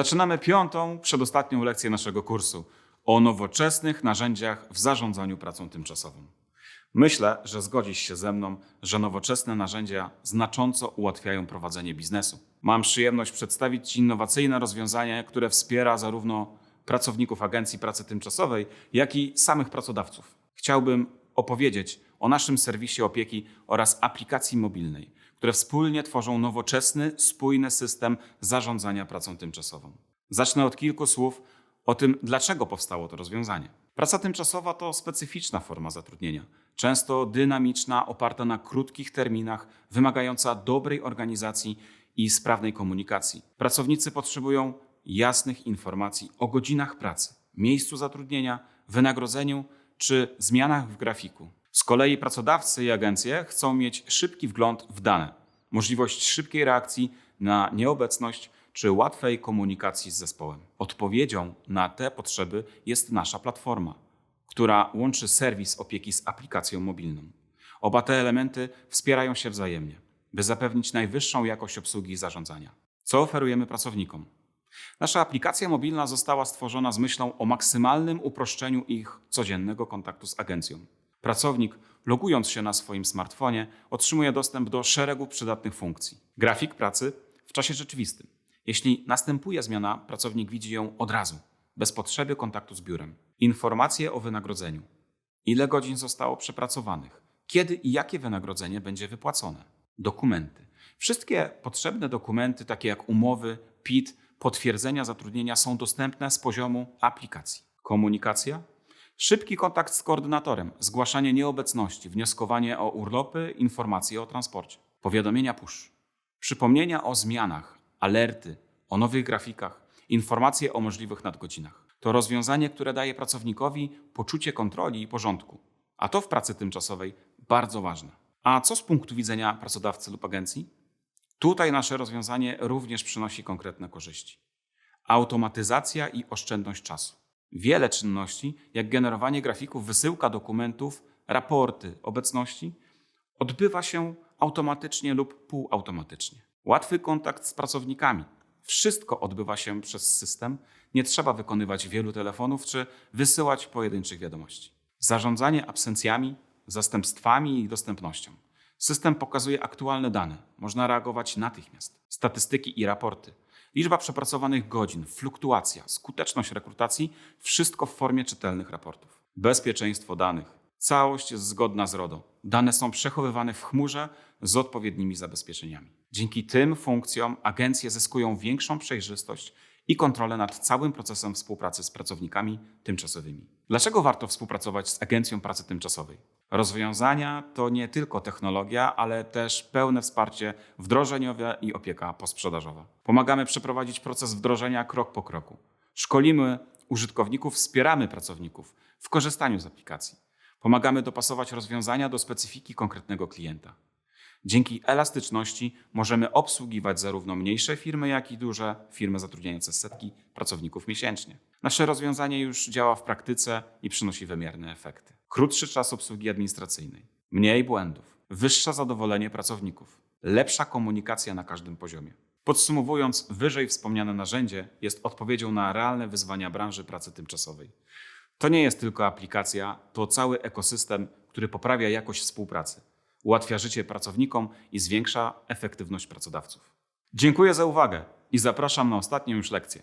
Zaczynamy piątą, przedostatnią lekcję naszego kursu o nowoczesnych narzędziach w zarządzaniu pracą tymczasową. Myślę, że zgodzisz się ze mną, że nowoczesne narzędzia znacząco ułatwiają prowadzenie biznesu. Mam przyjemność przedstawić Ci innowacyjne rozwiązanie, które wspiera zarówno pracowników agencji pracy tymczasowej, jak i samych pracodawców. Chciałbym opowiedzieć o naszym serwisie opieki oraz aplikacji mobilnej, które wspólnie tworzą nowoczesny, spójny system zarządzania pracą tymczasową. Zacznę od kilku słów o tym, dlaczego powstało to rozwiązanie. Praca tymczasowa to specyficzna forma zatrudnienia, często dynamiczna, oparta na krótkich terminach, wymagająca dobrej organizacji i sprawnej komunikacji. Pracownicy potrzebują jasnych informacji o godzinach pracy, miejscu zatrudnienia, wynagrodzeniu czy zmianach w grafiku. Kolei pracodawcy i agencje chcą mieć szybki wgląd w dane, możliwość szybkiej reakcji na nieobecność czy łatwej komunikacji z zespołem. Odpowiedzią na te potrzeby jest nasza platforma, która łączy serwis opieki z aplikacją mobilną. Oba te elementy wspierają się wzajemnie, by zapewnić najwyższą jakość obsługi i zarządzania. Co oferujemy pracownikom? Nasza aplikacja mobilna została stworzona z myślą o maksymalnym uproszczeniu ich codziennego kontaktu z agencją. Pracownik, logując się na swoim smartfonie, otrzymuje dostęp do szeregu przydatnych funkcji. Grafik pracy w czasie rzeczywistym. Jeśli następuje zmiana, pracownik widzi ją od razu, bez potrzeby kontaktu z biurem. Informacje o wynagrodzeniu. Ile godzin zostało przepracowanych? Kiedy i jakie wynagrodzenie będzie wypłacone? Dokumenty. Wszystkie potrzebne dokumenty, takie jak umowy, PIT, potwierdzenia zatrudnienia, są dostępne z poziomu aplikacji. Komunikacja. Szybki kontakt z koordynatorem, zgłaszanie nieobecności, wnioskowanie o urlopy, informacje o transporcie. Powiadomienia push. Przypomnienia o zmianach, alerty, o nowych grafikach, informacje o możliwych nadgodzinach. To rozwiązanie, które daje pracownikowi poczucie kontroli i porządku. A to w pracy tymczasowej bardzo ważne. A co z punktu widzenia pracodawcy lub agencji? Tutaj nasze rozwiązanie również przynosi konkretne korzyści. Automatyzacja i oszczędność czasu. Wiele czynności, jak generowanie grafików, wysyłka dokumentów, raporty obecności, odbywa się automatycznie lub półautomatycznie. Łatwy kontakt z pracownikami. Wszystko odbywa się przez system, nie trzeba wykonywać wielu telefonów czy wysyłać pojedynczych wiadomości. Zarządzanie absencjami, zastępstwami i dostępnością. System pokazuje aktualne dane, można reagować natychmiast. Statystyki i raporty. Liczba przepracowanych godzin, fluktuacja, skuteczność rekrutacji wszystko w formie czytelnych raportów. Bezpieczeństwo danych. Całość jest zgodna z RODO. Dane są przechowywane w chmurze z odpowiednimi zabezpieczeniami. Dzięki tym funkcjom agencje zyskują większą przejrzystość i kontrolę nad całym procesem współpracy z pracownikami tymczasowymi. Dlaczego warto współpracować z Agencją Pracy Tymczasowej? Rozwiązania to nie tylko technologia, ale też pełne wsparcie wdrożeniowe i opieka posprzedażowa. Pomagamy przeprowadzić proces wdrożenia krok po kroku. Szkolimy użytkowników, wspieramy pracowników w korzystaniu z aplikacji. Pomagamy dopasować rozwiązania do specyfiki konkretnego klienta. Dzięki elastyczności możemy obsługiwać zarówno mniejsze firmy, jak i duże firmy zatrudniające setki pracowników miesięcznie. Nasze rozwiązanie już działa w praktyce i przynosi wymierne efekty. Krótszy czas obsługi administracyjnej, mniej błędów, wyższe zadowolenie pracowników, lepsza komunikacja na każdym poziomie. Podsumowując, wyżej wspomniane narzędzie jest odpowiedzią na realne wyzwania branży pracy tymczasowej. To nie jest tylko aplikacja, to cały ekosystem, który poprawia jakość współpracy, ułatwia życie pracownikom i zwiększa efektywność pracodawców. Dziękuję za uwagę i zapraszam na ostatnią już lekcję.